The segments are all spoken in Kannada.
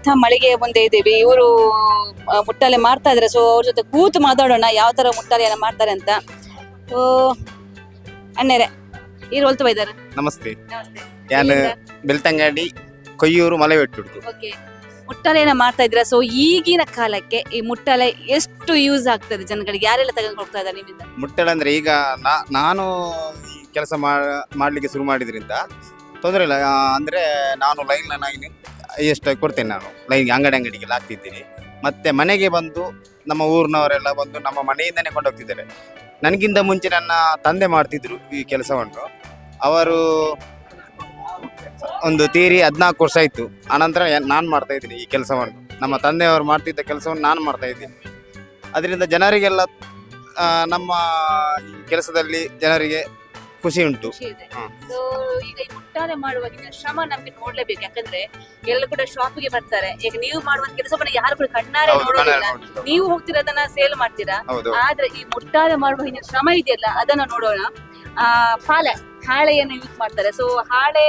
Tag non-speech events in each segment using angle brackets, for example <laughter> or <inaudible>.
ಮಾಡುವಂತ ಮಳಿಗೆ ಮುಂದೆ ಇದ್ದೀವಿ. ಇವರು ಮುಟ್ಟಾಲೆ ಮಾಡ್ತಾ ಇದ್ದಾರೆ ಸೊ ಅವ್ರ ಜೊತೆ ಕೂತು ಮಾತಾಡೋಣ ಯಾವ ತರ ಮುಟ್ಟಾಲೆಯನ್ನ ಮಾಡ್ತಾರೆ ಅಂತ. ಸೊ ಅಣ್ಣರೇ ಈ ಹೊಲ್ತು ಬೈದಾರೆ. ನಮಸ್ತೆ. ನಮಸ್ತೆ. ನಾನು ಬೆಳ್ತಂಗಡಿ ಕೊಯ್ಯೂರು ಮಲೆವೆಟ್ಟುಡ್ದು ಓಕೆ. ಮುಟ್ಟಾಲೆಯನ್ನ ಮಾಡ್ತಾ ಇದ್ರ ಸೊ ಈಗಿನ ಕಾಲಕ್ಕೆ ಈ ಮುಟ್ಟಾಲೆ ಎಷ್ಟು ಯೂಸ್ ಆಗ್ತದೆ ಜನಗಳಿಗೆ? ಯಾರೆಲ್ಲ ತಗೊಂಡು ಹೋಗ್ತಾ ಇದ್ದಾರೆ ನಿಮ್ಮಿಂದ? ಮುಟ್ಟಲೆ ಅಂದ್ರೆ ಈಗ ನಾ- ನಾನು ಈ ಕೆಲಸ ಮಾಡ್ಲಿಕ್ಕೆ ಶುರು ಮಾಡಿದ್ರಿಂದ ತೊಂದರೆ ಇಲ್ಲ. ಆ, ಅಂದ್ರೆ ನಾನು ಲೈನ್ ನಾನು ಎಷ್ಟು ಕೊಡ್ತೇನೆ ನಾನು. ಲೈನ್ ಅಂಗಡಿ ಅಂಗಡಿಗೆಲ್ಲ ಹಾಕ್ತಿದ್ದೀನಿ. ಮತ್ತೆ ಮನೆಗೆ ಬಂದು ನಮ್ಮ ಊರಿನವರೆಲ್ಲ ಬಂದು ನಮ್ಮ ಮನೆಯಿಂದನೇ ಕೊಂಡೋಗ್ತಿದ್ದಾರೆ. ನನಗಿಂತ ಮುಂಚೆ ನನ್ನ ತಂದೆ ಮಾಡ್ತಿದ್ರು ಈ ಕೆಲಸವನ್ನು. ಅವರು ಒಂದು ತೀರಿ ಹದಿನಾಲ್ಕು ವರ್ಷ ಆಯಿತು. ಆನಂತರ ನಾನು ಮಾಡ್ತಾ ಇದ್ದೀನಿ ಈ ಕೆಲಸವನ್ನು. ನಮ್ಮ ತಂದೆಯವರು ಮಾಡ್ತಿದ್ದ ಕೆಲಸವನ್ನು ನಾನು ಮಾಡ್ತಾ ಇದ್ದೀನಿ. ಅದರಿಂದ ಜನರಿಗೆಲ್ಲ ನಮ್ಮ ಕೆಲಸದಲ್ಲಿ ಜನರಿಗೆ ಖುಷಿ ಉಂಟು. ಖುಷಿ ಇದೆ. ಈಗ ಈ ಮುಟ್ಟಾಲೆ ಮಾಡುವಾಗಿನ ಶ್ರಮ ನಮ್ಗೆ ನೋಡ್ಲೇಬೇಕು. ಯಾಕಂದ್ರೆ ಎಲ್ಲ ಕೂಡ ಶಾಪಿಗೆ ಬರ್ತಾರೆ. ಈಗ ನೀವು ಮಾಡುವ ಕೆಲಸವನ್ನ ಯಾರು ಕೂಡ ಕಣ್ಣಾರೆ ಹೌದು, ನೋಡೋದಿಲ್ಲ. ಕಣ್ಣಾರೆ. ನೀವು ಹೋಗ್ತಿರೋದನ್ನ ಸೇಲ್ ಮಾಡ್ತೀರಾ? ಹೌದು. ಆದ್ರೆ ಈ ಮುಟ್ಟಾರೆ ಮಾಡುವ ಹಿಂದಿನ ಶ್ರಮ ಇದೆಯಲ್ಲ ಅದನ್ನ ನೋಡೋಣ. ಆ ಪಾಲೆ ಹಾಳೆಯನ್ನು ಯೂಸ್ ಮಾಡ್ತಾರೆ. ಸೊ ಹಾಳೆ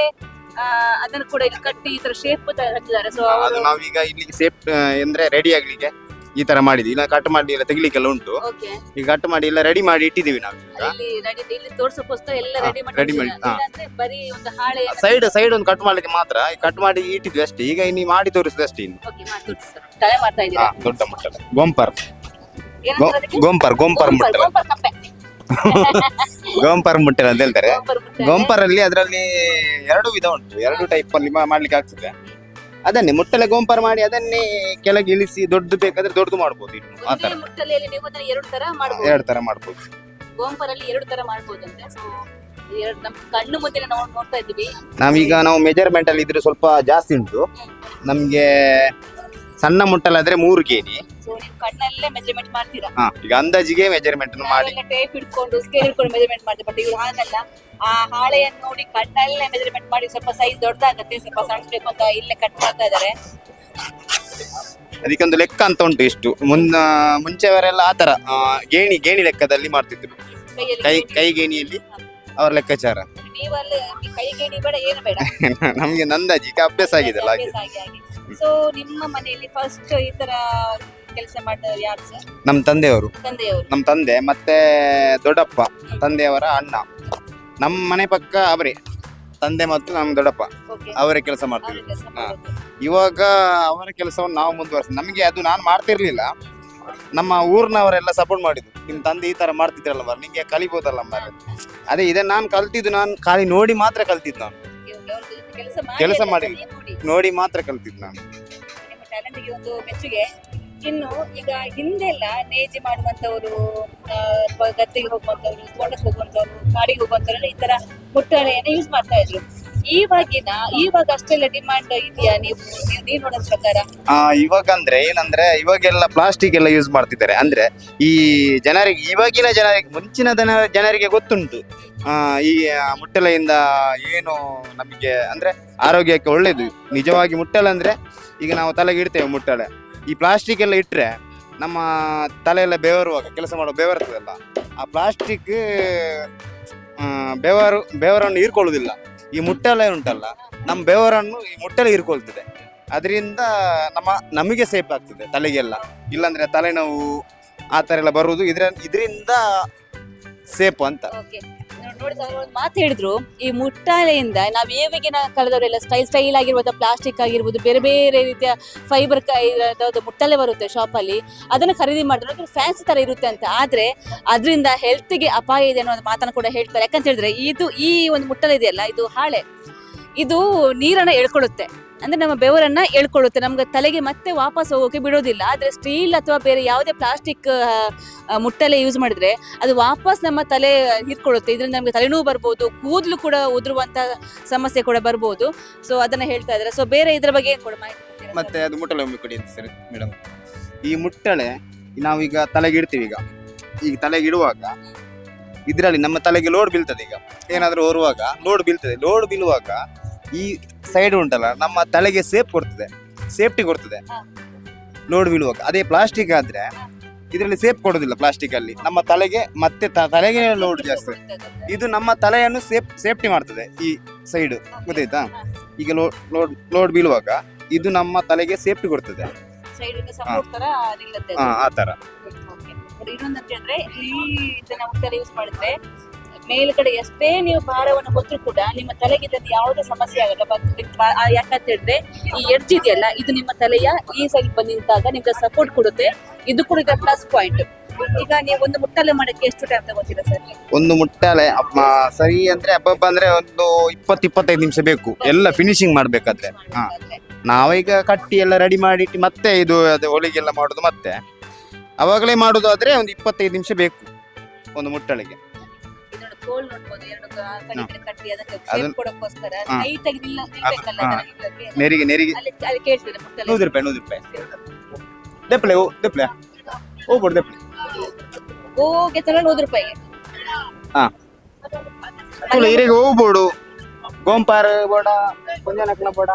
ಆ, ಅದನ್ನು ಕೂಡ ಇಲ್ಲಿ ಕಟ್ಟಿ ಈ ತರ ಶೇಪ್ ಹಚ್ಚಿದ್ದಾರೆ. ಸೊ ಅದು ಅವರು ನಾವೀಗ ಇಲ್ಲಿಗೆ ಸೇಫ್ ಅಂದ್ರೆ ರೆಡಿ ಆಗ್ಲಿಕ್ಕೆ. ಈ ತರ ಮಾಡಿದ್ವಿ. ಇಲ್ಲ ಕಟ್ ಮಾಡಿ ಎಲ್ಲ ತೆಗಿಲಿಕ್ಕೆಲ್ಲ ಉಂಟು. ಓಕೆ ಈಗ ಕಟ್ ಮಾಡಿ ಎಲ್ಲ ರೆಡಿ ಮಾಡಿ ಇಟ್ಟಿದ್ದೀವಿ ನಾವು ಈಗ. ಇಲ್ಲಿ ರೆಡಿ ಇಲ್ಲಿ ತೋರ್ಸಕ್ಕೋಸ್ಕರ ಎಲ್ಲ ರೆಡಿ ಮಾಡಿ ready ಮಾಡಿ, ಇಟ್ಟಿದ್ದೀರಾ? ಹಾ. ಇಲ್ಲಾಂದ್ರೆ ಬರೀ ಒಂದು ಹಾಳೆ ಸೈಡ್ ಸೈಡ್ ಒಂದು ಕಟ್ ಮಾಡ್ಲಿಕ್ಕೆ ಮಾತ್ರ ಕಟ್ ಮಾಡಿ ಇಟ್ಟಿದ್ವಿ ಅಷ್ಟೇ. ಈಗ ನೀವು ಮಾಡಿ ತೋರಿಸಿದ ಅಷ್ಟೇ ಇನ್ನು. ಓಕೆ ಮಾಡಿ ತಲೆ ಮಾಡ್ತಾ ಹಾ, ಇದ್ದೀರಾ ದೊಡ್ಡ ಮಟ್ಟದ. ಗೋಂಪರ್. ಏನಂತಾರೆ ಗೋ- ಅದಕ್ಕೆ? ಗೋಂಪರ್ ಗೋಂಪರ್ ಗೋಂಪರ್, ಮುಟ್ಟಲ. ಗೋಂಪರ್ ಕಪ್ಪೆ. <laughs> ಗೋಂಪರ್ ಮುಟ್ಟಲ ಅಂತ ಹೇಳ್ತಾರೆ. ಗೊಂಪರ್ ಅಲ್ಲಿ ಅದರಲ್ಲಿ ಎರಡು ವಿಧ ಉಂಟು. ಎರಡು ಟೈಪ್ ಅಲ್ಲಿ ಮಾ- ಮಾಡ್ಲಿಕ್ಕೆ ಆಗ್ತದೆ. ಅದನ್ನೇ ಮುಟ್ಟಲೆ ಗೋಂಪರ ಮಾಡಿ ಅದನ್ನೇ ಕೆಳಗೆ ಇಳಿಸಿ ದೊಡ್ಡದು ಬೇಕಾದ್ರೆ ದೊಡ್ಡದು ಮಾಡ್ಬೋದು ಇನ್ನು ಆ ಒಂದೇ ತರ ಮುಟ್ಟಲೆಯಲ್ಲಿ ನೀವು ಅದನ್ನ ಎರಡು ತರ ಮಾಡ್ಬೋದು. ಎರಡು ತರ ಮಾಡ್ಬೋದು. ಗೋಂಪರಲ್ಲಿ ಎರಡು ತರ ಮಾಡ್ಬೋದು ಅಂತ ಸೊ ಎರಡು ನಮ್ ಕಣ್ಣು ಮುಂದೆ ನಾವು ನೋಡ್ತಾ ಇದ್ದೀವಿ. ನಾವೀಗ ನಾವು ಮೆಜರ್ಮೆಂಟ್ ಅಲ್ಲಿ ಇದ್ರೆ ಸ್ವಲ್ಪ ಜಾಸ್ತಿ ಉಂಟು. ನಮ್ಗೆ ಸಣ್ಣ ಮುಟ್ಟಲಾದ್ರೆ ಮೂರು ಕೆಜಿ ಕಣ್ಣಲ್ಲೇ ಮೆಜರ್ಮೆಂಟ್ ಮಾಡ್ತೀರಾ? ಹಾ ಈಗ ಅಂದಾಜಿಗೆ ಮೆಜರ್ಮೆಂಟ್ ಮಾಡಿ. ಟೇಪ್ ಹಿಡ್ಕೊಂಡು ಸ್ಕೇಲ್ ಹಿಡ್ಕೊಂಡು ಮೆಜರ್ಮೆಂಟ್ ಮಾಡ್ತೀವಿ ಬಟ್ ಇವ್ರು ಹಾಗಲ್ಲ. ಆ ಹಾಳೆಯನ್ನು ನೋಡಿ ಕಣ್ಣಲ್ಲೇ ಮೆಜರ್ಮೆಂಟ್ ಮಾಡಿ ಸ್ವಲ್ಪ ಸೈಜ್ ದೊಡ್ಡದಾಗತ್ತೆ ಸ್ವಲ್ಪ ಸಣ್ಣ ಅಂತ ಇಲ್ಲೇ ಕಟ್ ಮಾಡ್ತಾ ಇದ್ದಾರೆ ಅದಕ್ಕೊಂದು ಲೆಕ್ಕ ಅಂತ ಉಂಟು ಇಷ್ಟು. ಮುನ್ನ ಮುಂಚೆಯವರೆಲ್ಲ ಆತರ ಆ, ಗೇಣಿ ಗೇಣಿ ಲೆಕ್ಕದಲ್ಲಿ ಮಾಡ್ತಿದ್ರು. ಕೈಯಲ್ಲಿ ಕೈ. ಕೈ ಗೇಣಿಯಲ್ಲಿ ಅವರ ಲೆಕ್ಕಾಚಾರ. ನೀವಲ್ಲಿ ಕೈ ಗೇಣಿ ಬೇಡ ಏನು ಬೇಡ. <laughs> ನಮ್ಗೆ ನಂದಾಜಿ ಈಗ ಅಭ್ಯಾಸ ಆಗಿದೆ ಹಾಗೆ. ಸೊ ನಿಮ್ಮ ಮನೆಯಲ್ಲಿ ಫಸ್ಟ್ ಈ ತರ ಕೆಲಸ ಮಾಡಿದವರು ಯಾರು ಸರ್ ನಮ್ಮ ತಂದೆಯವರು. ತಂದೆಯವರು. ನಮ್ಮ ತಂದೆ ಮತ್ತೆ ದೊಡ್ಡಪ್ಪ ತಂದೆಯವರ ಅಣ್ಣ. ನಮ್ಮ ಮನೆ ಪಕ್ಕ ಅವರೇ ತಂದೆ ಮತ್ತು ನಮ್ಮ ದೊಡ್ಡಪ್ಪ. ಓಕೆ ಅವರೇ ಕೆಲಸ ಮಾಡ್ತೀವಿ ಕೆಲಸ ಇವಾಗ ಅವರ ಕೆಲಸವನ್ನು ನಾವು ಮುಂದುವರಿಸಿ ನಮಗೆ ಅದು ನಾನು ಮಾಡ್ತಿರ್ಲಿಲ್ಲ. ನಮ್ಮ ಊರಿನವರೆಲ್ಲ ಸಪೋರ್ಟ್ ಮಾಡಿದ್ರು. ನಿಮ್ಮ ತಂದೆ ಈ ತರ ಮಾಡ್ತಿದ್ರಲ್ಲ ಮರ ನಿಂಗೆ ಕಲಿಬೋದಲ್ಲ ಮರ. ಅದೇ ಇದನ್ನ ನಾನು ಕಲ್ತಿದ್ದು ನಾನು ಖಾಲಿ ನೋಡಿ ಮಾತ್ರ ಕಲ್ತಿದ್ದು ನಾನು. ಕೆಲಸ ಕೆಲಸ ಮಾಡಿ ಮಾಡಿ. ನೋಡಿ. ಮಾತ್ರ ಕಲ್ತಿದ್ದು ನಾನು. ನಿಮ್ಮ ಟ್ಯಾಲೆಂಟ್ಗೆ ಒಂದು ಮೆಚ್ಚುಗೆ. ಇನ್ನು ಈಗ ಹಿಂದೆಲ್ಲ ನೇಜಿ ಮಾಡುವಂತವರು ಅಥವಾ ಗದ್ದೆಗೆ ಹೋಗುವಂತವ್ರು ತೋಟಕ್ಕೆ ಹೋಗುವಂತವ್ರು ಕಾಡಿಗೆ ಹೋಗುವಂತವ್ರು ಈ ತರ ಮುಟ್ಟಳೆಯನ್ನ ಯೂಸ್ ಮಾಡ್ತಾ ಇದ್ರು. ಇವಾಗಿನ ಇವಾಗ ಅಷ್ಟೆಲ್ಲ ಡಿಮಾಂಡ್ ಇದೆಯಾ ನೀವು? ನೀವು- ನೀವು ನೋಡೋದ್ ಪ್ರಕಾರ? ಆ ಇವಾಗ ಏನಂದ್ರೆ, ಇವಾಗೆಲ್ಲ ಪ್ಲಾಸ್ಟಿಕ್ ಎಲ್ಲ ಯೂಸ್ ಮಾಡ್ತಿದ್ದಾರೆ. ಅಂದ್ರೆ ಈ ಜನರಿಗೆ, ಇವಾಗಿನ ಜನರಿಗೆ, ಮುಂಚಿನ ಜನ ಜನರಿಗೆ ಗೊತ್ತುಂಟು. ಆ, ಈ ಮುಟ್ಟಲೆಯಿಂದ ಏನು ನಮಗೆ ಅಂದ್ರೆ ಆರೋಗ್ಯಕ್ಕೆ ಒಳ್ಳೇದು. ನಿಜವಾಗಿ ಮುಟ್ಟಲೆ ಅಂದ್ರೆ ಈಗ ನಾವು ತಲೆಗೆ ಇಡ್ತೇವೆ ಮುಟ್ಟಲೆ. ಈ ಪ್ಲಾಸ್ಟಿಕ್ ಎಲ್ಲ ಇಟ್ಟರೆ ನಮ್ಮ ತಲೆಯೆಲ್ಲ ಬೆವರುವಾಗ, ಕೆಲಸ ಮಾಡೋ ಬೆವರ್ತದಲ್ಲ. ಆ ಪ್ಲಾಸ್ಟಿಕ್ ಬೆವರು, ಬೆವರನ್ನು ಹೀರ್ಕೊಳ್ಳೋದಿಲ್ಲ ಈ ಮುಟ್ಟೆಲ್ಲ ಉಂಟಲ್ಲ ನಮ್ಮ ಬೆವರನ್ನು ಈ ಮುಟ್ಟೆಲ್ಲ ಹೀರ್ಕೊಳ್ತದೆ. ಅದರಿಂದ ನಮ್ಮ, ನಮಗೆ ಸೇಫ್ ಆಗ್ತದೆ ತಲೆಗೆಲ್ಲ. ಇಲ್ಲಾಂದರೆ ತಲೆನೋವು ಆ ಥರ ಎಲ್ಲ ಬರುವುದು. ಇದರ, ಇದರಿಂದ ಸೇಫ್ ಅಂತ. ನೋಡಿದ ಮಾತು ಹೇಳಿದ್ರು, ಈ ಮುಟ್ಟಾಲೆಯಿಂದ ನಾವು ಏವಿಗಿನ ಕಾಲದವರೆಲ್ಲ ಸ್ಟೈಲ್ ಸ್ಟೈಲ್ ಆಗಿರ್ಬೋದು ಪ್ಲಾಸ್ಟಿಕ್ ಆಗಿರ್ಬೋದು, ಬೇರೆ ಬೇರೆ ರೀತಿಯ ಫೈಬರ್ ಮುಟ್ಟಲೆ ಬರುತ್ತೆ ಶಾಪಲ್ಲಿ ಅದನ್ನು ಖರೀದಿ ಮಾಡಿದ್ರೆ ಫ್ಯಾನ್ಸಿ ತರ ಇರುತ್ತೆ ಅಂತ. ಆದ್ರೆ ಅದರಿಂದ ಹೆಲ್ತ್ಗೆ ಅಪಾಯ ಇದೆ ಅನ್ನೋ ಒಂದು ಮಾತನ್ನು ಕೂಡ ಹೇಳ್ತಾರೆ. ಯಾಕಂತ ಹೇಳಿದ್ರೆ, ಇದು ಈ ಒಂದು ಮುಟ್ಟಲೆ ಇದೆಯಲ್ಲ, ಇದು ಹಾಳೆ. ಇದು ನೀರನ್ನ ಎಳ್ಕೊಳ್ಳುತ್ತೆ. ಅಂದ್ರೆ ನಮ್ಮ ಬೆವರನ್ನ ಎಳ್ಕೊಳ್ಳುತ್ತೆ ನಮ್ಗೆ ತಲೆಗೆ ಮತ್ತೆ ವಾಪಸ್ ಹೋಗೋಕೆ ಬಿಡೋದಿಲ್ಲ. ಆದ್ರೆ ಸ್ಟೀಲ್ ಅಥವಾ ಬೇರೆ ಯಾವುದೇ ಪ್ಲಾಸ್ಟಿಕ್ ಮುಟ್ಟಲೆ ಯೂಸ್ ಮಾಡಿದ್ರೆ ಅದು ವಾಪಸ್ ನಮ್ಮ ತಲೆ ಹಿರ್ಕೊಳ್ಳುತ್ತೆ ಇದರಿಂದ ನಮಗೆ ತಲೆನೋವು ಬರ್ಬೋದು, ಕೂದಲು ಕೂಡ ಉದುರುವಂತ ಸಮಸ್ಯೆ ಕೂಡ ಬರ್ಬೋದು. ಸೊ ಅದನ್ನ ಹೇಳ್ತಾ ಇದ್ದಾರೆ. ಸೊ ಬೇರೆ ಇದ್ರ ಬಗ್ಗೆ ಏನ್ ಮತ್ತೆ ಅದು ಮುಟ್ಟಲೆ ಒಮ್ಮೆ ಕೊಡಿ ಅಂತ ಸರಿ, ಮೇಡಮ್. ಈ ಮುಟ್ಟಳೆ ನಾವೀಗ ತಲೆಗೆ ಇಡ್ತೀವಿ ಈಗ. ಈಗ ತಲೆಗೆ ಇಡುವಾಗ ಇದರಲ್ಲಿ ನಮ್ಮ ತಲೆಗೆ ಲೋಡ್ ಬೀಳ್ತದೆ ಈಗ. ಏನಾದರೂ ಹೊರುವಾಗ ಲೋಡ್ ಬೀಳ್ತದೆ. ಲೋಡ್ ಬೀಳುವಾಗ ಈ ಸೈಡ್ ಉಂಟಲ್ಲ ನಮ್ಮ ತಲೆಗೆ ಸೇಫ್ ಕೊಡ್ತದೆ ಸೇಫ್ಟಿ ಕೊಡ್ತದೆ. ಲೋಡ್ ಬೀಳುವಾಗ ಅದೇ ಪ್ಲಾಸ್ಟಿಕ್ ಆದ್ರೆ ಇದರಲ್ಲಿ ಸೇಫ್ ಕೊಡೋದಿಲ್ಲ ಪ್ಲಾಸ್ಟಿಕ್ ಅಲ್ಲಿ. ನಮ್ಮ ತಲೆಗೆ ಮತ್ತೆ ತ- ತಲೆಗೆ ಲೋಡ್ ಜಾಸ್ತಿ. ಇದು ನಮ್ಮ ತಲೆಯನ್ನು ಸೇಫ್ ಸೇಫ್ಟಿ ಮಾಡ್ತದೆ ಈ ಸೈಡ್ ಗೊತ್ತಾಯ್ತಾ? ಈಗ ಲೋಡ್ ಲೋಡ್ ಲೋಡ್ ಬೀಳುವಾಗ ಇದು ನಮ್ಮ ತಲೆಗೆ ಸೇಫ್ಟಿ ಕೊಡ್ತದೆ. ಸೈಡ್ ಸಪೋರ್ಟ್ ತರ ನಿಲ್ಲುತ್ತೆ ಹಾ ಆ Okay. ನೋಡಿ ಹೇಳಿದ್ರೆ ಈ ಇದನ್ನ ಯೂಸ್ ಮಾಡಿದ್ರೆ ಮೇಲ್ಗಡೆ ಎಷ್ಟೇ ನೀವು ಭಾರವನ್ನು ಹೊತ್ತರೂ ಕೂಡ ನಿಮ್ಮ ತಲೆಗೆ ಇದನ್ನು ಯಾವುದೇ ಸಮಸ್ಯೆ ಆಗಲ್ಲ. ಯಾಕಂತ ಹೇಳಿದ್ರೆ ಈ ಎಡ್ಜ್ ಇದೆಯಲ್ಲ, ಇದು ನಿಮ್ಮ ತಲೆಯ ಈ ಸೈಡ್ ಬಂದು ನಿಂತಾಗ ನಿಮ್ಗೆ ಸಪೋರ್ಟ್ ಕೊಡುತ್ತೆ. ಇದು ಕೂಡ ಪ್ಲಸ್ ಪಾಯಿಂಟ್ ಈಗ ನೀವು ಒಂದು ಮುಟ್ಟಲೆ ಮಾಡಕ್ಕೆ ಎಷ್ಟು ಟೈಮ್ ತಗೋತೀರಾ ಸರ್ ಒಂದು ಮುಟ್ಟಾಲೆ ಸರಿ ಅಂದ್ರೆ ಹಬ್ಬ ಅಂದ್ರೆ ಒಂದು ಇಪ್ಪತ್ತು, ಇಪ್ಪತ್ತೈದು ನಿಮಿಷ ಬೇಕು. ಎಲ್ಲ ಫಿನಿಶಿಂಗ್ ಮಾಡ್ಬೇಕಾದ್ರೆ. ಹಾ. ನಾವೀಗ ಕಟ್ಟಿ ಎಲ್ಲ ರೆಡಿ ಮಾಡಿಟ್ಟು ಮತ್ತೆ ಇದು, ಅದು ಹೊಲಿಗೆಲ್ಲ ಮಾಡೋದು ಮತ್ತೆ. ಅವಾಗಲೇ ಮಾಡೋದಾದ್ರೆ ಒಂದು ಇಪ್ಪತ್ತೈದು ನಿಮಿಷ ಬೇಕು. ಒಂದು ಮುಟ್ಟಳಿಗೆ ಕೋಲ್ ನೋಡ್ಬೋದು ಎರಡು ಕಡೆ ಕಡೆ ಕಟ್ಟಿ ಅದಕ್ಕೆ ಅದನ್ನ- shape ಕೊಡಕ್ಕೋಸ್ಕರ ಹಾ. ಟೈಟ್ ಆಗಿ ನಿಲ್ಲ ನಿಲ್ಬೇಕಲ್ಲ ಹಾ. ಅದನ್ನ ನೆರಿಗೆ ನೆರಿಗೆ. ಅಲ್ಲಿ ಅಲ್ಲಿ ಕೇಳ್ತೀರಾ ಮುಟ್ಟಲೆ ನೂರು ರೂಪಾಯಿ ನೂರು ರೂಪಾಯಿ. ದೆಪ್ಲೆ ಓ ಹೋಗ್ಬೋದು ಗೋಗೆ ನೂರು ಹಾ. ತುಳು ಇರಿಗೆ ಹೋಗ್ಬೋಡು. ಗೋಂಪಾರ ಬೋಡ ಬೋಡ.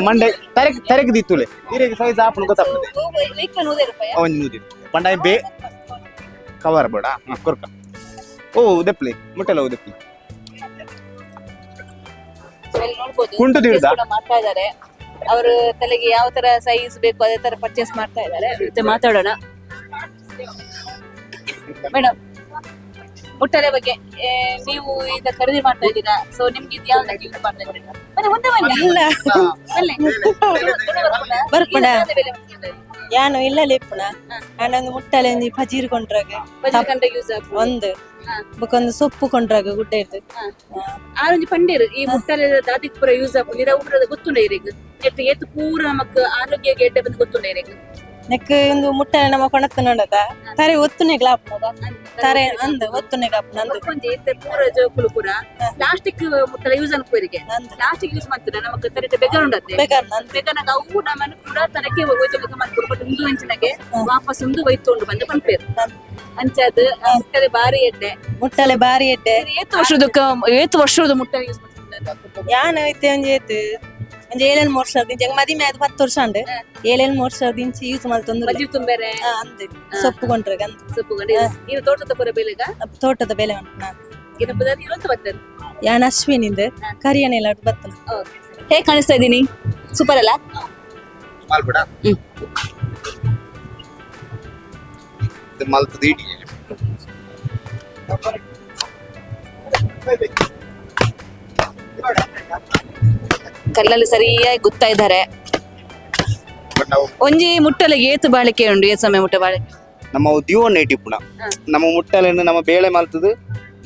ಮಂಡೆ ತರಕ್ ತರಕ್ ದಿತ್ತುಲೆ ಇರಿಗೆ ಸೈಜ್ ಆಪಣ ಗೊತ್ತಾಗ್ತದೆ ನೂರೇ ರೂಪಾಯಿ. ಪಂಡ ಬೇ ಕವರ್ ಬೋಡ ಕೊರ್ಕ. ಓ ದೆಪ್ಲೆ ಮುಟ್ಟಲ್ಲ ಓ ದೆಪ್ಲೆ ಇಲ್ಲಿ ಕುಂಟು ಕೂಡ ಮಾಡ್ತಾ ಇದ್ದಾರೆ ಅವರು ತಲೆಗೆ ಯಾವ ತರ ಸೈಜ್ ಬೇಕು ಅದೇ ತರ ಪರ್ಚೇಸ್ ಮಾಡ್ತಾ ಇದ್ದಾರೆ ಮತ್ತೆ ಮಾತಾಡೋಣ. ಮೇಡಮ್ ಮುಟ್ಟಲೆ ಬಗ್ಗೆ ಏ, ನೀವು ಈಗ ಖರೀದಿ ಮಾಡ್ತಾ ಇದ್ದೀರಾ? ಸೊ ನಿಮ್ಗೆ ಇದು ಯಾವ್ದು ಯೂಸ್ ಮಾಡ್ತಾ ಇದ್ದೀರಾ? ಮುಂದೆ ಬನ್ನಿ ಬನ್ನಿ. ಯಾನು ಇಲ್ಲ ಲೆಪ್ಪುನ ಆಂಡೊಂದು ಮುಟ್ಟಲೆ ಒಂಜಿ ಪಜೀರ್ ಕೊಂಡ್ರಾಗ. ಬಜಿ ಕಂಡ ಯೂಸ್ ಆಪು ಒಂದು. ಬಕೊಂದು ಸೊಪ್ಪು ಕೊಂಡ್ರಾಗ ಗುಡ್ಡ ಇರ್ತದೆ. ಹಾ. ಆರೊಂಜಿ ಪಂಡೀರ್ ಈ ಮುಟ್ಟಲೆ ದಾದಿಕ್ ಪೂರ ಯೂಸ್ ಆಗ್ಬೋದು. ಇರ ಊರದ ಗೊತ್ತುಂಡ ಇರಿಗೆ ಎತ್ತು ಎತ್ತು ಪೂರ ನಮಕ್ ಆರೋಗ್ಯ ಗೆಡ್ಡೆ ಬಂದು ಗೊತ್ತುಂಡ ಇರಿಗೆ ನೆಕ್ ಇಂದು ಮುಟ್ಟಲೆ ನಮ್ಮ ಕೊಣತ್ತು ನೋಡದ. ತರೆ ಒತ್ತುನೆ ಗ್ಲಾಪ್ನದ ತರೆ ಅಂದ ಒತ್ತುನೆ ಗ್ಲಾಪ್ ನಂದು. ಒಂಜಿ ಪೂರ ಜೋಕುಲು ಪೂರ ಪ್ಲಾಸ್ಟಿಕ್ ಮುಟ್ಟಲೆ ಯೂಸ್ ಅನ್ಕೋರಿಗೆ ನಂದು. ಪ್ಲಾಸ್ಟಿಕ್ ಯೂಸ್ ಮಾಡ್ತಾರೆ ನಮಕ್ ತರಟೆ ಬೆಗರ್ ಉಂಡತ್ತೆ. ಬೇಕಾರ್ ನಂದು. ಬೇಕನಾಗ ಅವು ನಮ್ಮನ್ನು ಪುರಾತನಕ್ಕೆ ಒಯ್ತೊಂದು ಮಾಡ್ಕೊಡು. ಬಟ್ ಉಂದು ಅಂಚಿನಗೆ ವಾಪಸ್ ಉಂದು ಒಯ್ತೊಂಡು ಬಂದು ಪನ್ಪೇರು ಅಂಚದ್ ಮುಟ್ಟಲೆ ಬಾರಿ ಎಡ್ಡೆ. ಮುಟ್ಟಲೆ ಬಾರಿ ಎಡ್ಡೆ. ಏತ್ ವರ್ಷದ ಏತ್ ವರ್ಷದ ಮುಟ್ಟಲೆ ಯೂಸ್ ಮಾಡ್ತಾರೆ ಯಾನ ಐತೆ ಒಂಜಿ ಒಂಜಿ ಏಳೇಳು ಮೂರ್ ಸಾವಿರದ ಇಂಚಿ. ಮದಿಮೆ ಆಯ್ತು ಹತ್ತು ವರ್ಷ ಅಂದ್ರೆ ಏಳೇಳು ಮೂರ್ ಇಂಚಿ ಯೂಸ್ ಮಾಡ್ತಂದು ಬಜ್ಜಿ ತುಂಬೆರೆ ಅಂದ್. ಸೊಪ್ಪು ಕೊಂಡ್ರಾಗ ಅಂದ್ ಸೊಪ್ಪು ನೀನು ತೋಟದ ಪುರ ಬೆಲೆಗ? ತೋಟದ ಬೆಲೆ ಉಂಟು ನಾನು ಇನ್ನು ಪದಾರ್ಥ ಇರುವಂತ ಬರ್ತಾರೆ ಯಾನ್ ಅಶ್ವಿನಿಂದ. ಕರಿಯನೆಲ್ಲ ಹೇಗ್ ಕಾಣಿಸ್ತಾ ಇದ್ದೀನಿ ಸೂಪರ್ ಅಲ್ಲ? ಮಾಲ್ಬಿಡ ಮಲ್ತದ ಇಡಿ ಕಲ್ಲಲ್ಲಿ ಸರಿಯಾಗಿ ಗುತ್ತಾ ಇದ್ದಾರೆ. ಒಂಜಿ ಮುಟ್ಟಲೆ ಏತು ಬಾಳಿಕೆ ಉಂಡು ಏತ್ ಸಮಯ ಮುಟ್ಟ ಬಾಳೆ ನಮ್ಮ ದಿವಣ್ಣ ಇಟ್ಟಿಪ್ಪುಣ ನಮ್ಮ ಮುಟ್ಟಲೆನ್ನು ನಮ್ಮ ಬೇಳೆ ಮಲ್ತದು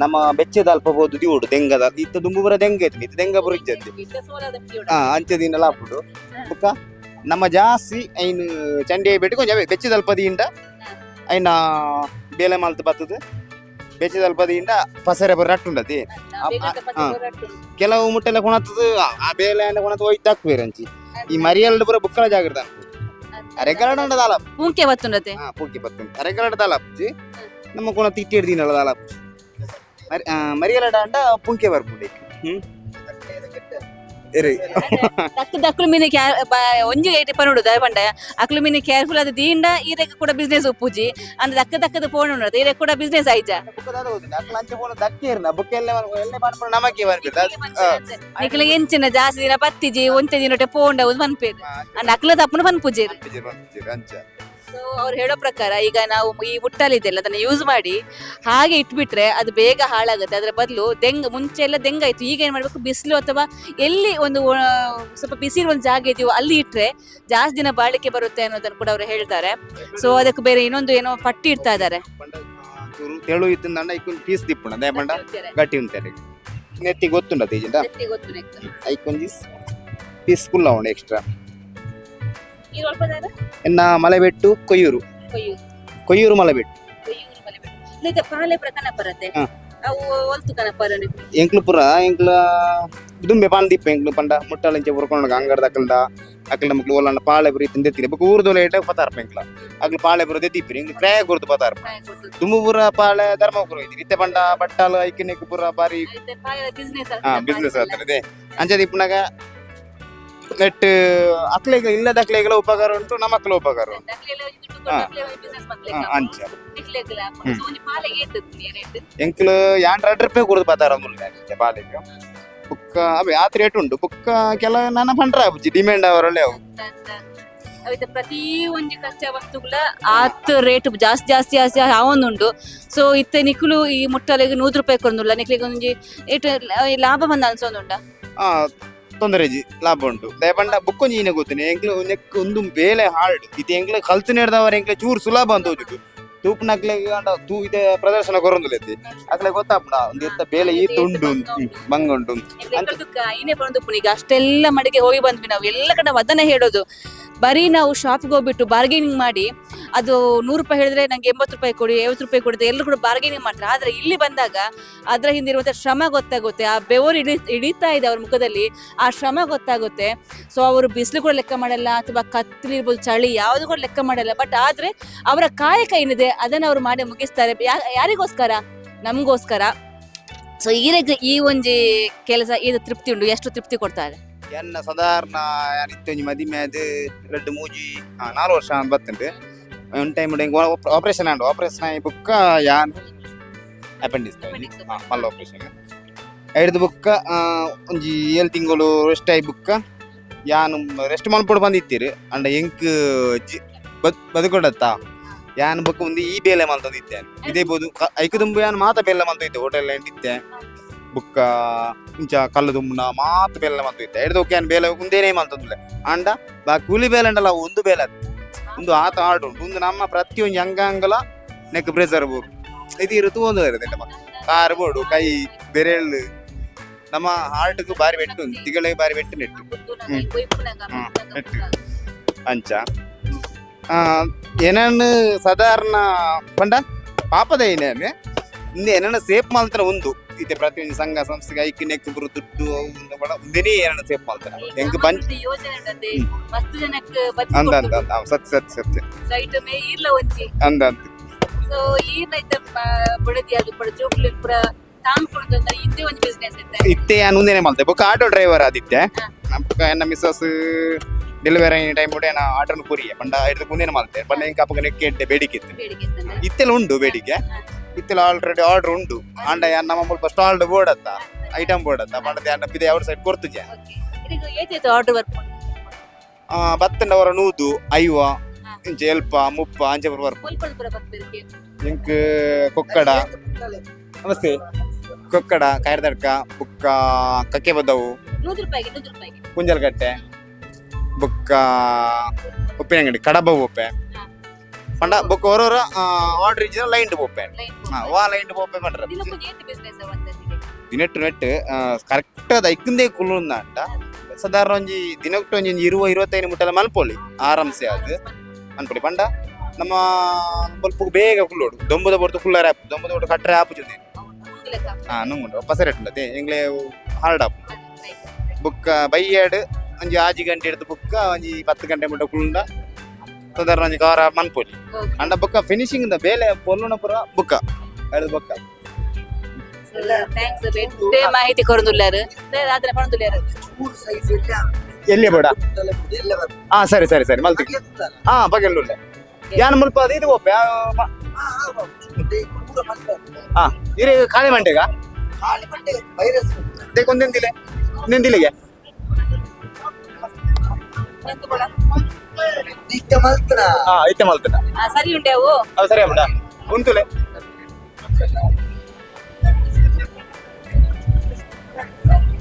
ನಮ್ಮ ಬೆಚ್ಚದ ಅಲ್ಪ ಬೋದು ದಿವಡು ದೆಂಗದ ಇತ್ತ ದುಂಬುಬರ ದೆಂಗ ಇತ್ತು ಇತ್ತ ದೆಂಗ ಬುರ ಇಜ್ಜದ್ದು. ಹಾ ಅಂಚದಿನ ಲಾಪುಡು. ಬುಕ್ಕ ನಮ್ಮ ಜಾಸ್ತಿ ಐನು ಚಂಡಿ ಬೆಟ್ಟು ಕೊಂಚ ಬೆಚ್ಚದ ಅಲ್ಪದಿಯಿಂದ ಐನ ಬೇಳೆ ಮಾಲ್ತು ಬತ್ತದು. ಬೆಚ್ಚದ ಅಲ್ಪದಿಯಿಂದ ಪಸರೆ ಬರ ರಟ್ಟುಂಡತಿ ಕೆಲವು ಮುಟ್ಟೆಲ್ಲ ಕೊಣತ್ತದು ಆ ಬೇಳೆ ಕೊಣತ್ತು ಹೋಯ್ತು ಹಾಕ್ಬೇರೆ ಅಂಚಿ ಈ ಮರಿಯಲ್ಡು ಪೂರ ಬುಕ್ಕಲ ಜಾಗ್ರತ ಅರೆಗರಡ ದಾಲ ಪೂಂಕೆ ಬತ್ತುಂಡತೆ ಹಾ ಪೂಕಿ ಬತ್ತು ಅರೆಗರಡ ದಾಲ ಪುಜಿ ನಮ್ಮ ಕೊಣ ತಿಟ್ಟಿ ಹಿಡ್ದಿನಲ್ಲ ದಾಲ ಪುಜಿ ಮರಿ ಮರಿಯಲಡ ಅಂಡ ಪುಂಕೆ ಬರ್ಬಿಡಿ ಹ್ಮ್ ಇರಿ ದಕ್ಕು ದಕ್ಲು ಮೀನಿ ಕ್ಯಾ ಒಂಜಿ ಏಟಿ ಪನುಡು ಪಂಡ ಅಕ್ಲು ಮೀನು ಕೇರ್ಫುಲ್ ಅದು ದೀಂಡ ಈರೆಗ್ ಕೂಡ ಬಿಸ್ನೆಸ್ ಉಪ್ಪುಜಿ ಅಂದ್ರೆ ದಕ್ಕ ದಕ್ಕದ ಫೋನ್ ಉಂಡು ಈರೆಗ್ ಕೂಡ ಬಿಸ್ನೆಸ್ ಅಕ್ಲ ಬರ್ಬೇಕು ನಿಕ್ಲ ಎಂಚಿನ ಜಾಸ್ತಿ ದಿನ ಪತ್ತಿಜಿ ಒಂತೆ ದಿನ ಪೋಂಡ ಒಂದು ಪನ್ಪೇದು ಅಂದ್ರೆ ಅಕ್ಲ ತಪ್ಪನ ಪನ್ಪುಜಿ ಸೊ ಅವ್ರು ಹೇಳೋ ಪ್ರಕಾರ ಈಗ ನಾವು ಈ ಮುಟ್ಟಲ್ ಇದೆಯಲ್ಲ ಅದನ್ನ ಯೂಸ್ ಮಾಡಿ ಹಾಗೆ ಇಟ್ಬಿಟ್ರೆ ಅದು ಬೇಗ ಹಾಳಾಗುತ್ತೆ. ಅದರ ಬದಲು ದೆಂಗ್ ಮುಂಚೆ ಎಲ್ಲ ದೆಂಗಾಯ್ತು ಈಗ ಏನ್ ಮಾಡ್ಬೇಕು? ಬಿಸಿಲು ಅಥವಾ ಎಲ್ಲಿ ಒಂದು ಸ್ವಲ್ಪ ಬಿಸಿ ಇರುವ ಒಂದು ಜಾಗ ಇದೆಯೋ ಅಲ್ಲಿ ಇಟ್ರೆ ಜಾಸ್ತಿ ದಿನ ಬಾಳಿಕೆ ಬರುತ್ತೆ ಅನ್ನೋದನ್ನು ಕೂಡ ಅವರು ಹೇಳ್ತಾರೆ. ಸೊ ಅದಕ್ಕೆ ಬೇರೆ ಇನ್ನೊಂದು ಏನೋ ಪಟ್ಟಿ ಇಡ್ತಾ ಇದ್ದಾರೆ. ಪಂಡ ಚೂರು ತೆಳು ಇಕ್ಕೊಂದು ಪೀಸ್ ದಿಪ್ಪಣ ದೇ ಪಂಡ ಗಟ್ಟಿ ಉಂತಾರೆ ನೆತ್ತಿ ಗೊತ್ತುಂಡ ತೀಜಿಂದ ಐಕೊಂಜಿ ಪೀಸ್ ಫುಲ್ ಅವಣ ಎಕ್ಸ್ಟ್ರಾ ಎನ್ನ ಮಲೆಬೆಟ್ಟು ಕೊಯ್ಯೂರು. ಕೊಯ್ಯೂರು. ಮಲೆಬೆಟ್ಟು. ಪಾಲೆ ಪ್ರಕರಣ ಬರುತ್ತೆ. ಹ. ಅವು ಒಲ್ತು ಕನಪರ ಎಂಕ್ಲು ದುಂಬೆ ಪಾನ್ ದಿಪ್ಪ ಎಂಕ್ಲು ಪಂಡ. ಮುಟ್ಟಾಲಿಂಚೆ ಪುರ್ಕೊಂಡು ಅಂಗಡ ಅಕ್ಕಲ್ದ ಅಕ್ಕಲ ಮಕ್ಳು ಒಲ್ಲ ಪಾಳೆ ಬರೀ ತಿಂದೆ ತಿರಿ ಬಕ್ ಊರ್ದೋಲೆ ಇಟ್ಟ ಪತಾರ್ಪ ಎಂಕ್ಲ. ಅಕ್ಲು ಪಾಳೆ ಬರೋದೇ ದೀಪ್ರಿ. ಎಂಕ್ಲು ಕ್ರಯ ಗುರ್ತು ಪತಾರ್ಪ. ದುಂಬು ಪುರ ಪಾಳೆ ಧರ್ಮಪುರ ಐತಿ ಇತ್ತೆ ಪಂಡ ಬಟ್ಟಾಲು ಐಕಿನಿಕ್ ಪುರ ಬಾರಿ. ಬಿಸ್ನೆಸ್ ಹಾ ಬಿಸ್ನೆಸ್ ಆಗ್ತದೆ. ಅಂಚೆ ದಿಪ್ಪನಾಗ ನೆಟ್ ಅಕ್ಲೆಗ ಇಲ್ಲದ ಅಕ್ಲೆಗಳ ಉಪಕಾರ ಉಂಟು ನಮ್ಮ ಅಕ್ಲ ಉಪಕಾರ ಉಂಟು. ಅಂಚ. ಎಂಕ್ಲು ಯಾಂಡ್ ರೂಪಾಯಿ ಕುಡ್ದು ಪತಾರ ಪಾಲೆಗೆ. ಬುಕ್ಕ ಅವೇ ಆತ್ ರೇಟ್ ಉಂಟು. ಬುಕ್ಕ ಕೆಲ ನನ್ನ ಪಂಡ್ರ ಆಪುಜಿ ಡಿಮ್ಯಾಂಡ್ ಅವರಲ್ಲೇ ಅವು ಅವಿತ ಪ್ರತಿ ಒಂಜಿ ಕಚ್ಚಾ ವಸ್ತುಗಳ ಆತ್ ರೇಟ್ ಜಾಸ್ತಿ ಜಾಸ್ತಿ ಜಾಸ್ತಿ ಆವೊಂದುಂಡು ಸೊ ಇತ್ತೆ ನಿಕ್ಲು ಈ ಮುಟ್ಟಲೆಗೆ ನೂರು ರೂಪಾಯಿ ಕೊಂದುಲ್ಲ ನಿಕ್ಲಿಗೆ ಒಂಜಿ ಏಟ್ ಲಾಭ ಬಂದ ಅನ್ಸೋದುಂಡ ಆ ತೊಂದರೆ ಲಾಭ ಉಂಟು. ದಯಪಂಡ ಬುಕ್ಕೊಂಜಿ ಈನೆ ಗೊತ್ತಿನಿ. ಎಂಕ್ಲು ನೆಕ್ ಒಂದು ಬೇಲೆ ಹಾರ್ಡ್. ಇದು ಎಂಕ್ಲೆ ಕಲ್ತು ನೆಡ್ದವರ ಎಂಕ್ಲೆ ಚೂರು ಸುಲಭ ಅಂತ ಹೋಗುದು ತೂಪ್ ನಕ್ಲೆ ಗಂಡ ತೂ ಇದೆ ಪ್ರದರ್ಶನ ಕೊರೊಂದುಲೆತ್ತಿ ಅಕ್ಲೆ ಗೊತ್ತಾಪಡ, ಒಂದು ಎತ್ತ ಬೇಲೆ ಈ ತುಂಡು ಈಗ ಅಷ್ಟೆಲ್ಲ ಮಡಿಗೆ ಹೋಗಿ ಬಂದ್ವಿ ನಾವು. ಎಲ್ಲ ಕಡೆ ಅದನ್ನೇ ಹೇಳೋದು. ಬರೀ ನಾವು ಶಾಪ್ಗೆ ಹೋಗ್ಬಿಟ್ಟು ಬಾರ್ಗೇನಿಂಗ್ ಮಾಡಿ, ಅದು ನೂರು ರೂಪಾಯಿ ಹೇಳಿದ್ರೆ ನಂಗೆ ಎಂಬತ್ತು ರೂಪಾಯಿ ಕೊಡಿ, ಐವತ್ತು ರೂಪಾಯಿ ಕೊಡಿ ಎಲ್ಲರೂ ಕೂಡ ಬಾರ್ಗೇನಿಂಗ್ ಮಾಡ್ತಾರೆ. ಆದ್ರೆ ಇಲ್ಲಿ ಬಂದಾಗ ಅದರ ಹಿಂದೆ ಇರುವಂಥ ಶ್ರಮ ಗೊತ್ತಾಗುತ್ತೆ. ಆ ಬೆವರು ಇಡಿ ಹಿಡಿತಾ ಇದೆ ಅವ್ರ ಮುಖದಲ್ಲಿ, ಆ ಶ್ರಮ ಗೊತ್ತಾಗುತ್ತೆ. ಸೊ ಅವರು ಬಿಸಿಲು ಕೂಡ ಲೆಕ್ಕ ಮಾಡಲ್ಲ ಅಥವಾ ಕತ್ತಲಿ ಇರ್ಬೋದು ಚಳಿ, ಯಾವುದು ಕೂಡ ಲೆಕ್ಕ ಮಾಡಲ್ಲ. ಬಟ್ ಆದ್ರೆ ಅವರ ಕಾಯಕ ಏನಿದೆ, ಅದನ್ನ ಅವ್ರು ಮಾಡಿ ಮುಗಿಸ್ತಾರೆ. ಯಾರಿಗೋಸ್ಕರ? ನಮಗೋಸ್ಕರ. ಸೊ ಈ ರೀತಿ ಈ ಒಂದು ಕೆಲಸ ಇದು ತೃಪ್ತಿ ಉಂಟು. ಎಷ್ಟು ತೃಪ್ತಿ ಕೊಡ್ತಾರೆ ಎನ್ನ ಸಾಧಾರಣ ಇತ್ತೊಂಜಿ ಮದಿಮೆ அது ரெண்டு ಮೂಜಿ ಆ, ನಾಲ್ ವರ್ಷ ஒன் ಬತ್ತುಂಡು. ಒಂದು ಟೈಮ್ ಆಪರೇಷನ್ ಆಂಡು ಆಪರೇಷನ್ யான் ಬುಕ್ಕ ಯಾನ್? ಅಪೆಂಡಿಸ್ ಮಲ್ಲ ಆಪರೇಷನ್ ಐದು ಬುಕ್ಕ ಆ, ಒಂಜಿ ಏಳು ತಿಂಗಳು ರೆಸ್ಟ್ ಆಗಿ ಬುಕ್ಕ ಯಾನ್ ರೆಸ್ಟ್ ಮಲ್ಪಡು ಬಂದಿತ್ತೀರಿ. ಅಂಡ ಎಂಕ್ ಜಿ ಬದ್ ಬದುಕೊಡತ್ತ? ಯಾನ್ ಬುಕ್ಕ ಒಂದು ಈ ಬೇಲೆ ಮಲ್ತದಿದ್ದೆ ಇದೇ ಬೋದು ಐಕು ತುಂಬು ಯಾನ್ ಮಾತ ಬೇಲೆ ಮಲ್ತಿದ್ದೆ ಹೋಟೆಲ್ ಎಂಟಿದ್ದೆ ಬುಕ್ಕ, ಇಂಚ ಕಲ್ಲು ದುಮ್ಮನ ಮಾತ ಬೇಲೆ ಮಲ್ತಿದ್ದೆ ಎಡ್ದು ಓಕೆ ಬೇಲೆ ಉಂದೇನೇ ಮಲ್ತಂದುಲೆ ಅಂಡ ಬಾ ಕೂಲಿ ಬೇಲೆ ಅಂಡಲ್ಲ, ಒಂದು ಬೇಲೆ. ಒಂದು ಆತ ಆಡು ಉಂಟು. ಒಂದು ನಮ್ಮ ಪ್ರತಿಯೊಂದು ಅಂಗಾಂಗಲ ನೆಕ್ ಪ್ರೆಸರ್ ಬೋರ್ಡ್. ಇದು ಇರುತ್ತು ಒಂದು ಇರುತ್ತೆ ನಮ್ಮ. ಕಾರ್ ಬೋರ್ಡು, ಕೈ ಬೆರೆಳ್ಳು ನಮ್ಮ ಹಾರ್ಟ್ಗೂ ಬಾರಿ ಬೆಟ್ಟು ತಿಗಳಿಗೆ ಬಾರಿ ಬೆಟ್ಟು ನೆಟ್ಟು. ನೆಟ್ಟು. ಅಂಚ. ಏನನ್ನು ಸಾಧಾರಣ ಪಂಡ? ಪಾಪದ ಏನೇನು ಇನ್ನು ಏನನ್ನ ಸೇಫ್ ಮಾಡ್ತಾರ ಒಂದು ಇದೆ ಪ್ರತಿಯೊಂದು ಸಂಘ ಸಂಸ್ಥೆಗೆ ಐಕ್ಯ ನೆಕ್ ಬರು ದುಡ್ಡು ಒಂದೇನೇ ಏನನ್ನ ಸೇಫ್ ಮಾಡ್ತಾರೆ. ಹೆಂಗ್ ಬಂದ್ ಅಂದ ಅಂದ ಅಂದ ಸತ್ಯ ಸತ್ಯ ಸತ್ಯ. ಅಂದ ಅಂತ ಸೊ ರೈತ ಬಡದಿ ಅದು ಬಡ ಜೋಗ್ಲಿ ಪುರ ಇತ್ತೆ? ಇತ್ತೆ ನಾನು ಮುಂದೆನೆ ಮಾಡ್ತೆ ಬೊಕ್ಕ ಆಟೋ ಡ್ರೈವರ್ ಆದಿತ್ತೆ ಬೊಕ್ಕ ಎನ್ನ ಮಿಸ್ಸಸ್ ಡೆಲಿವರಿ ಟೈಮ್ ಕೂಡ ನಾ ಆಟೋನ ಪುರಿ ಪಂಡ ಹಿಡಿದು ಮುಂದೆನೆ ಮಾಡ್ತೆ ಪಂಡ ಇಂಕ ಅಪ್ಪಗ ನೆಕ್ಕೆ ಬೇಡಿಕೆ ಇತ್ತು. ಇತ್ತೆಲ್ಲ? ಉಂಟು ಬೇಡಿಕೆ. ಇತ್ತೆಲ್ಲ ಆಲ್ರೆಡಿ ಆರ್ಡರ್ ಉಂಟು. ಅಂಡ ಯಾನ್ ನಮ್ಮ ಫಸ್ಟ್ ಸ್ಟಾಲ್ಡ್ ಬೋರ್ಡ್ ಅತ್ತ ಐಟಮ್ ಬೋರ್ಡ್ ಅತ್ತ. ಮಾಡಿದೆ ಯಾನ್ ಪಿದೆ ಅವ್ರ ಸೈಡ್ ಕೊರ್ತುಜೆ. ಬತ್ತಂಡ ಏತೈತೆ ಆರ್ಡರ್ ವರ್ಕ್ ಬತ್ತಂಡವರ ನೂದು ಐವ ಇಂಚ ಎಲ್ಪ ಮುಪ್ಪ ಅಂಚೆ ಬರ್ತಿರ್ಕೆ ಇಂಕ್ ಕೊಕ್ಕಡ. ನಮಸ್ತೆ. ಕೊಕ್ಕಡ ಕಾಯರ್ದಡ್ಕ ಬುಕ್ಕ ಕಕ್ಕೆ ಬದ್ದವು ಕುಂಜಲ್ಗಟ್ಟೆ. ಬುಕ್ಕ ಉಪ್ಪಿನಂಗಡಿ ಕಡಬ ಉಪ್ಪೆ. ಪಂಡ ಬುಕ್ಕ ಹೊರವರ ಆರ್ಡರ್ ಇಜ್ಜಿನ ಲೈನ್ ಬೊಪ್ಪೆ ಹಾ, ವಾ ಲೈನ್ ಬೊಪ್ಪೆ ಪಂಡ್ರ ದಿನಕ್ಕೊಂದು ಏತ್ ಬಿಸ್ನೆಸ್ ಅವಂತಂದಿದೆ ದಿನೆಟ್ಟು ನೆಟ್ಟು ಕರೆಕ್ಟ್ ಅದು ಐಕಂದೇ ಕುಲ್ಲುಂದ ಅಂಟ ಸಾಧಾರಣ ಒಂಜಿ ದಿನಕ್ಕೆ ಒಂಜಿ ಇರುವ ಇರುವತ್ತೈದು ಮುಟ್ಟಲ ಮಲ್ಪೊಲಿ ಆರಾಮ್ಸೆ ಅದು ಅನ್ಪೊಲಿ ಪಂಡ ನಮ್ಮ ಸ್ವಲ್ಪ ಬೇಗ ಕುಲ್ಲೋಡು ದೊಂಬದ ಬರ್ತು ಕುಲ್ಲರ ಆಪು ದೊಂಬದ ಬರ್ತು ಕಟ್ರೆ ಆಪು ಜೊತೆ ಹಾ ನಂಗುಂಡು ಪಸರೆಟ್ ಅದೇ ಎಂಗ್ಲೆ ಹಾರ್ಡ್ ಆಪು ಬುಕ್ಕ ಬೈಯಾಡ್ ಒಂಜಿ ಆಜಿ ಗಂಟೆ ಹಿಡಿದು ಬುಕ್ಕ ಒಂಜಿ ಪತ್ತು ಗಂಟೆ ಮುಟ್ಟ ಕುಳ್ಳ ಸಾಧಾರಣ ಒಂಜಿ ಕವರ ಮನ್ಪೊಲಿ ಅಂಡ ಬುಕ್ಕ ಫಿನಿಶಿಂಗ್ ದ ಬೇಲೆ ಪೊಲ್ಲುನ ಪುರ ಬುಕ್ಕ. ಹೇಳಿದ ಬುಕ್ಕ. ಮಾಹಿತಿ ಕೊರದುಲ್ಲಾರು ಆದ್ರೆ ಪಣದುಲ್ಲಾರು ಎಲ್ಲಿ ಬೇಡ? ಹಾ ಸರಿ ಸರಿ ಸರಿ ಮಲ್ತಿ. ಹಾ ಬಗೆಲ್ಲುಲ್ಲೆ. ಯಾನ್ ಮುಲ್ಪ ಅದು ಇದು ಒಪ್ಪೆ? ಹಾ ಇರಿ ಖಾಲಿ ಮಂಡೆಗ ದೇಕ್ ಒಂದೆಂದಿಲೆ ಒಂದೆಂದಿಲೆಗೆ ಹಾ ಐತೆ ಮಲ್ತನ ಆ, ಸರಿ ಉಂಡೆ ಅವು? ಅದು ಸರಿ ಬಿಡ ಅವೆರಡ್ಡೆ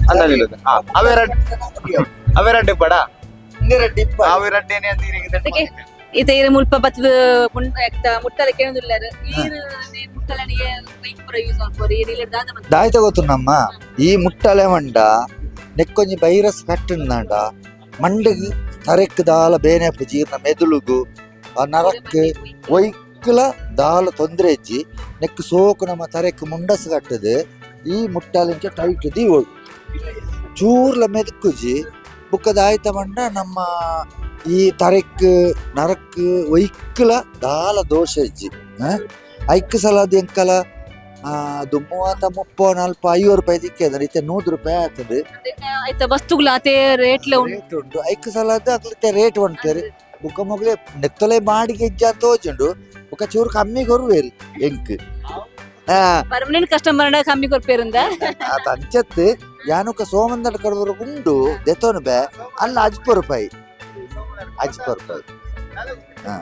ಅಂದಾಜಿಲ್ಲದ ಹಾ ಅವೆರಡ್ ಅವೆರಡ್ ಬಡ ಅವೆರಡ್ಡೇನೆ ಅಂತ ಇರಿಗೆ set ಅದಕ್ಕೆ ಮಾಡ್ತಿದ್ದೆ. ಈತ ಇರ ಮುಲ್ಪ ಬತ್ತದ ಮುಟ್ಟದ ಕೇಳುದಿಲ್ಲಾರು ಈರು ಮುಟ್ಟಲನಿಗೆ ಬೈಕ್ ಪುರ ದಾಯಿ ಮಾಡ್ಕೋರಿ ಈ ರೀತಿ ದಾದ ತರೆಕ್ ದಾಲ ಬೇನೆಪು ಜೀರ್ಣ ಮೆದುಳುಗು, ಆ ನರಕ್ ವೈಕ್ಲ ದಾಲ ತೊಂದರೆ ಇಜ್ಜಿ ನೆಕ್ ಸೋಕು ನಮ್ಮ ತರೆಕ್ ಮುಂಡಸ್ ಕಟ್ಟದೆ, ಈ ಮುಟ್ಟಾಲಿಂಚ ಟೈಟ್ ದೀವೋಡು ಚೂರ್ಲ ಮೆದುಕುಜಿ ಬುಕ್ಕದ ಆಯ್ತ ಮಂಡ ನಮ್ಮ ಈ ತರೆಕ್ ನರಕ್ ವೈಕ್ಲ ದಾಲ ದೋಷ ಇಜ್ಜಿ? ಐಕ್ ಸಲ ಎಂಕಲ ಅದು ಮೂವತ್ತ ಮುಪ್ಪ ನಲ್ಪ ಐವತ್ತು ರೂಪಾಯಿ ಸಿಕ್ಕಿದ್ರೆ ಇತ್ತೆ ನೂರು ರೂಪಾಯಿ ಆಗ್ತದೆ ಆಯ್ತಾ ವಸ್ತುಗಳು ಅದೇ ರೇಟ್ ಉಂಟು. ರೇಟ್ ಉಂಟು. ಐಕ್ ಸಲ ಅಕ್ಲಿತ್ತೆ ರೇಟ್ ಉಂಟು ಬುಕ್ಕ ಮಗ್ಲೆ ನೆತ್ತಲೆ ಮಾಡಿ ಗೆಜ್ಜ ಅಂತ ಹೋಜುಂಡು ಬುಕ್ಕ ಚೂರು ಕಮ್ಮಿ ಕೊರುವೇರಿ ಎಂಕ್ ಪರ್ಮನೆಂಟ್ ಕಸ್ಟಮರ್ ಕಮ್ಮಿ ಕೊರ್ಪೇರಿಂದ ಅದು ಅಂಚತ್ತು ಯಾನುಕ ಸೋಮಂದರ ಕಡವರು ಉಂಡು ದೆತೋನು ಬೇ ಅಲ್ಲ ಅಜ್ಪ ರೂಪಾಯಿ. ಅಜ್ಪ ರೂಪಾಯಿ. ಹಾ.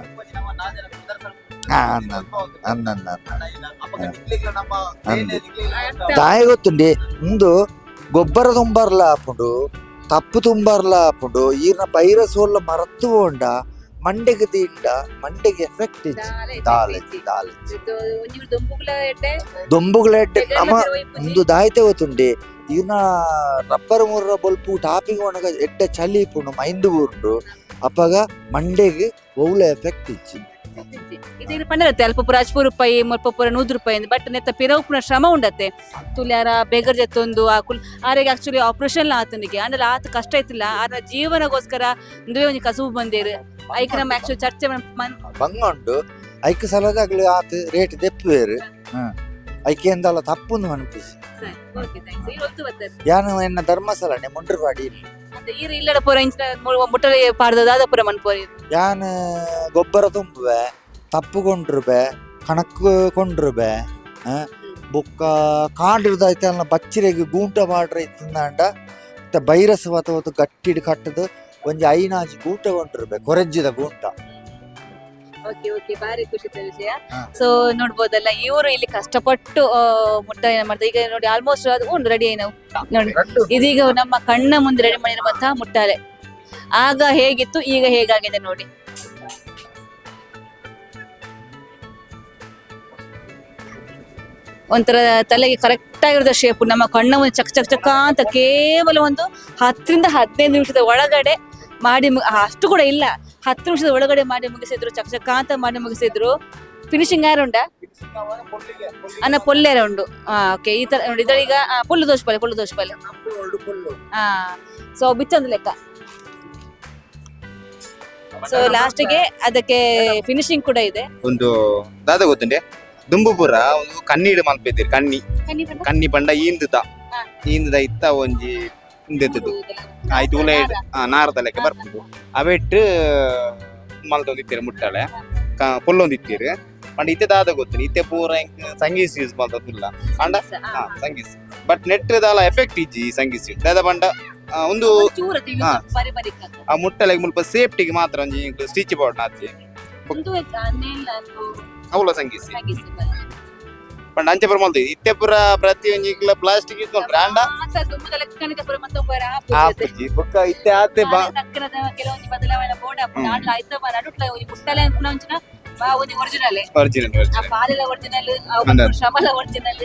ಹಾ, ಅನ್ನ ಅನ್ನ ಅನ್ನ ದಾಯ ಗೊತ್ತುಂಡಿ ಇಂದು ಗೊಬ್ಬರ ತುಂಬರ್ಲ ಆಪುಂಡು ತಪ್ಪು ತುಂಬರ್ಲ ಆಪುಂಡು ಈರ್ನ ಬೈರಸ್ ಒಲ್ಲ ಮರತ್ತು ಹೋಂಡ ಮಂಡೆಗೆ ದಿಂಡ ಮಂಡೆಗೆ ಎಫೆಕ್ಟ್ ಇಜ್ಜಿ ದಾಲೆಜ್ಜಿ ದಾಲೆಜ್ಜಿ ದೊಂಬುಗಳ ಎಡ್ಡೆ ಅಮ ಒಂದು ದಾಯ್ತೆ ಗೊತ್ತುಂಡಿ ಈರ್ನ ರಬ್ಬರ್ ಮುರ್ರ ಬೊಲ್ಪು ಟಾಪಿಗೆ ಒಣಗ ಎಡ್ಡ ಚಳಿ ಇಪ್ಪುಂಡು ಮೈಂದು ಬುರ್ಂಡು ಅಪ್ಪಗ ಮಂಡೆಗೆ ಒವ್ಲ ಎಫೆಕ್ಟ್ ಇಜ್ಜಿ ಇದು ಪಂಡರತ್ತೆ ಅಲ್ಪ ಪೂರ ಅಜ್ಪು ರೂಪಾಯಿ ಮುಲ್ಪ ಪೂರ ನೂರು ರೂಪಾಯಿ ಬಟ್ ನೆತ್ತ ಪಿರವುಪುನ ಶ್ರಮ ಉಂಡತ್ತೆ. ತುಲ್ಯಾರ ಬೇಗರ್ ಜತ್ತೊಂದು ಆಕುಲ್ ಆರೆಗೆ ಆಕ್ಚುಲಿ ಆಪರೇಷನ್ ಆತನಿಗೆ. ಅಂದ್ರೆ ಆತ ಕಷ್ಟ ಐತಿಲ್ಲ ಆತ ಜೀವನಗೋಸ್ಕರ ಅಂದ್ರೆ ಒಂಜಿ ಕಸುಬು ಬಂದೇರು. ಐಕ್ ನಮ್ಮ ಆಕ್ಚುಲಿ ಚರ್ಚೆ ಮನ್- ಮನ್- ಬಂಗೊಂಡು ಐಕ್ ಸಲದಾಗ್ಲಿ ಆತ ರೇಟ್ ದೆಪ್ಪುವೇರು. ಹ್ಮ್ ಐಕೆ ಎಂದಲ್ಲ ತಪ್ಪುಂದು ಅನ್ಪಿಸಿ. ಯಾನು ಎನ್ನ ಧರ್ಮಸ್ಥಳನೆ ಮುಂಡ್ರವಾಡಿ ಇಲ್ಲಿ. ಮತ್ತೆ ಇಲ್ಲದ ಇಲ್ಲಡ ಪೂರ ಇಂಚಿನ ಮು- ಮುಟ್ಟಲೆ ಪಾಡ್ದದಾದ ಪೂರ ಮನ್ಪೋರಿ ಯಾನ್, ಗೊಬ್ಬರ ತುಂಬುವೆ ತಪ್ಪು ಕೊಂಡ್ರುಬೆ ಕಣಕ್ ಕೊಂಡ್ರುಬೆ ಬೊಕ್ಕ ಕಾಂಡಿರ್ದೈತೆ ಅಲ್ಲ ಬಚ್ಚಿರೆಗೆ ಗೂಂಟ ಮಾಡ್ರೆ ತಿಂದಾಂಡ ಬೈರಸ್ ಅಥವಾ ಗಟ್ಟಿಡ್ ಕಟ್ಟದು, ಒಂಜಿ ಐನಾಜಿ ಗೂಟ ಕೊಂಡ್ರುಬೆ ಕೊರೆಜ್ಜಿದ ಗೂಂಟ. ಓಕೆ ಓಕೆ ಬಾರಿ ಖುಷಿದ ವಿಷಯ. ಸೊ ನೋಡ್ಬೋದಲ್ಲ ಇವರು ಇಲ್ಲಿ ಕಷ್ಟಪಟ್ಟು ಆ, ಮುಟ್ಟ ಏನ್ ಮಾಡ್ತಾರೆ. ಈಗ ನೋಡಿ ಆಲ್ಮೋಸ್ಟ್ ಅದು ಉಂಟು ರೆಡಿ ನಾವು ನೋಡಿ ಇದೀಗ ನಮ್ಮ ಕಣ್ಣ ಮುಂದೆ ರೆಡಿ ಮಾಡಿರುವಂತಹ ಮುಟ್ಟಾರೆ. ಆಗ ಹೇಗಿತ್ತು ಈಗ ಹೇಗಾಗಿದೆ ನೋಡಿ. ಒಂಥರ ತಲೆಗೆ ಕರೆಕ್ಟ್ ಆಗಿರೋ ಶೇಪ್ ನಮ್ಮ ಕಣ್ಣ ಒಂದು ಚಕ್ ಚಕ್ ಚಕ ಅಂತ ಕೇವಲ ಒಂದು ಹತ್ತರಿಂದ ಹದಿನೈದು ನಿಮಿಷದ ಒಳಗಡೆ ಮಾಡಿ ಅಷ್ಟು ಕೂಡ ಇಲ್ಲ. ಹತ್ತು ನಿಮಿಷದ ಒಳಗಡೆ ಮಾಡಿ ಮುಗಿಸಿದ್ರು ಚಕ್ ಚಕ ಅಂತ ಮಾಡಿ ಮುಗಿಸಿದ್ರು. ಫಿನಿಶಿಂಗ್ ಯಾರು ಉಂಡ ಅನ್ನ ಪೊಲ್ಲೆ ಉಂಡು ಹಾ ಓಕೆ ಈ ತರ ನೋಡಿ ಇದರೀಗ ಪುಲ್ಲು ಪುಲ್ಲು ದೋಷಪಾಲೆ ಪುಲ್ಲು ಪಲ್ಲೆ ಹಾ ಸೊ ಬಿಚ್ಚೊಂದು ಲೆಕ್ಕ. ಸೊ ಲಾಸ್ಟಿಗೆ ಅದಕ್ಕೆ ಫಿನಿಶಿಂಗ್ ಕೂಡ ಇದೆ. ಒಂದು ದಾದ ಗೊತ್ತುಂಡೆ ದುಂಬುಪುರ ಒಂದು ಕಣ್ಣೀಡು ಮಲ್ಪಿದ್ದೀರಿ ಕಣ್ಣಿ ಕಣ್ಣಿ ಪಂಡ? ಈಂದುದ. ಈಂದುದ ಇತ್ತ ಒಂಜಿ ಇಂದೆತ್ತದು ಆಯ್ತು ಉಲೆ ನಾರದ ಲೆಕ್ಕ ಬರ್ಬೋದು ಅವೆಟ್ಟು ಮಲ್ತೊಂದಿತ್ತೀರಿ ಮುಟ್ಟಾಳೆ. ಕ- ಅಂಡ್ ಇತ್ತೆ ದಾದ ಗೊತ್ತಿನಿ ಇತ್ತೆ ಪೂರ ಸಂಗೀತ ಸಂಗೀಸ್ ಯೂಸ್ ಮಾಡ್ತದಿಲ್ಲ ಅಂಡ ಹಾ ಸಂಗೀಸ್. ಬಟ್ ನೆಟ್ ದಾಲ ಎಫೆಕ್ಟ್ ಇಜ್ಜಿ ಈ ಸಂಗೀಸ್ ದಾದ ಬಂಡ ಒಂದು ಆ ಮುಟ್ಟಲೆ ಮುಲ್ಪ ಸೇಫ್ಟಿಗೆ ಮಾತ್ರ ಒಂಜಿ ಸ್ಟಿಚ್ ಬೋರ್ಡ್ ನಾತಿ ಅವಳ ಸಂಗೀಸ್ ಪಂಡ ಅಂಚೆ ಪುರ ಮಲ್ತು ಇತ್ತೆ ಪುರ ಪ್ರತಿ ಒಂಜಿ ಪ್ಲಾಸ್ಟಿಕ್ ಪುರ ಮತ್ತೊಬ್ಬರ ಆಪುಜಿ ಬೊಕ್ಕ ಇತ್ತೆ ಆತೆ ಬಾ. ಕೆಲವೊಂದು ಬದಲಾವಣೆ. ಐತ ಆಯ್ತ ಬಾ ನಡುಟ್ಲ ಒಂಜಿ ಮುಟ್ಟಲೆ ಅನ್ಪುನ ಒಂಚಿನ ಬಾ ಒಂಜಿ ಒರಿಜಿನಲ್ ಒರಿಜಿನಲ್ ಆ ಒರಿಜಿನಲ್ ಶ್ರಮಲ ಒರಿಜಿನಲ್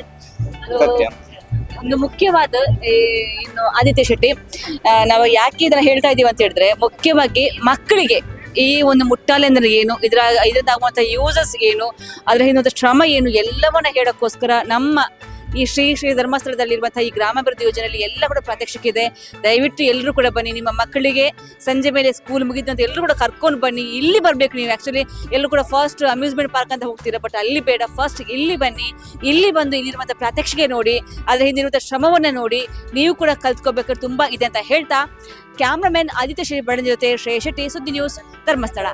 ಸತ್ಯ. ಒಂದು ಮುಖ್ಯವಾದ ಇನ್ನು ಆದಿತ್ಯ ಶೆಟ್ಟಿ ಆ, ನಾವು ಯಾಕೆ ಇದನ್ನ ಹೇಳ್ತಾ ಇದೀವಿ ಅಂತ ಹೇಳಿದ್ರೆ ಮುಖ್ಯವಾಗಿ ಮಕ್ಕಳಿಗೆ ಈ ಒಂದು ಮುಟ್ಟಾಲೆ ಅಂದ್ರೆ ಏನು? ಇದರ ಇದರಿಂದ ಆಗುವಂತ ಯೂಸಸ್ ಏನು? ಅದರ ಹಿಂದೆ ಶ್ರಮ ಏನು? ಎಲ್ಲವನ್ನ ಹೇಳಕ್ಕೋಸ್ಕರ ನಮ್ಮ ಈ ಶ್ರೀ ಶ್ರೀ ಧರ್ಮಸ್ಥಳದಲ್ಲಿರುವಂತಹ ಈ ಗ್ರಾಮಾಭಿವೃದ್ಧಿ ಯೋಜನೆಯಲ್ಲಿ ಎಲ್ಲ ಕೂಡ ಪ್ರಾತ್ಯಕ್ಷಿಕೆ ಇದೆ. ದಯವಿಟ್ಟು ಎಲ್ಲರೂ ಕೂಡ ಬನ್ನಿ, ನಿಮ್ಮ ಮಕ್ಕಳಿಗೆ ಸಂಜೆ ಮೇಲೆ ಸ್ಕೂಲ್ ಮುಗಿದಂತೆ ಎಲ್ಲರೂ ಕೂಡ ಕರ್ಕೊಂಡು ಬನ್ನಿ, ಇಲ್ಲಿ ಬರಬೇಕು ನೀವು ಆ್ಯಕ್ಚುಲಿ ಎಲ್ಲರೂ ಕೂಡ ಫಸ್ಟ್ ಅಮ್ಯೂಸ್ಮೆಂಟ್ ಪಾರ್ಕ್ ಅಂತ ಹೋಗ್ತೀರಾ ಬಟ್ ಅಲ್ಲಿ ಬೇಡ ಫಸ್ಟ್ ಇಲ್ಲಿ ಬನ್ನಿ. ಇಲ್ಲಿ ಬಂದು ಇಲ್ಲಿರುವಂಥ ಪ್ರಾತ್ಯಕ್ಷಿಕೆ ನೋಡಿ, ಅದರ ಹಿಂದಿರುವಂಥ ಶ್ರಮವನ್ನು ನೋಡಿ, ನೀವು ಕೂಡ ಕಲ್ತ್ಕೋಬೇಕಾದ್ರೆ ತುಂಬಾ ಇದೆ ಅಂತ ಹೇಳ್ತಾ ಕ್ಯಾಮ್ರಾಮನ್ ಆದಿತ್ಯ ಶ್ರೀ ಬಡನ್ ಜೊತೆ ಶ್ರೇಯಶೆಟ್ಟಿ ಸುದ್ದಿ ನ್ಯೂಸ್ ಧರ್ಮಸ್ಥಳ.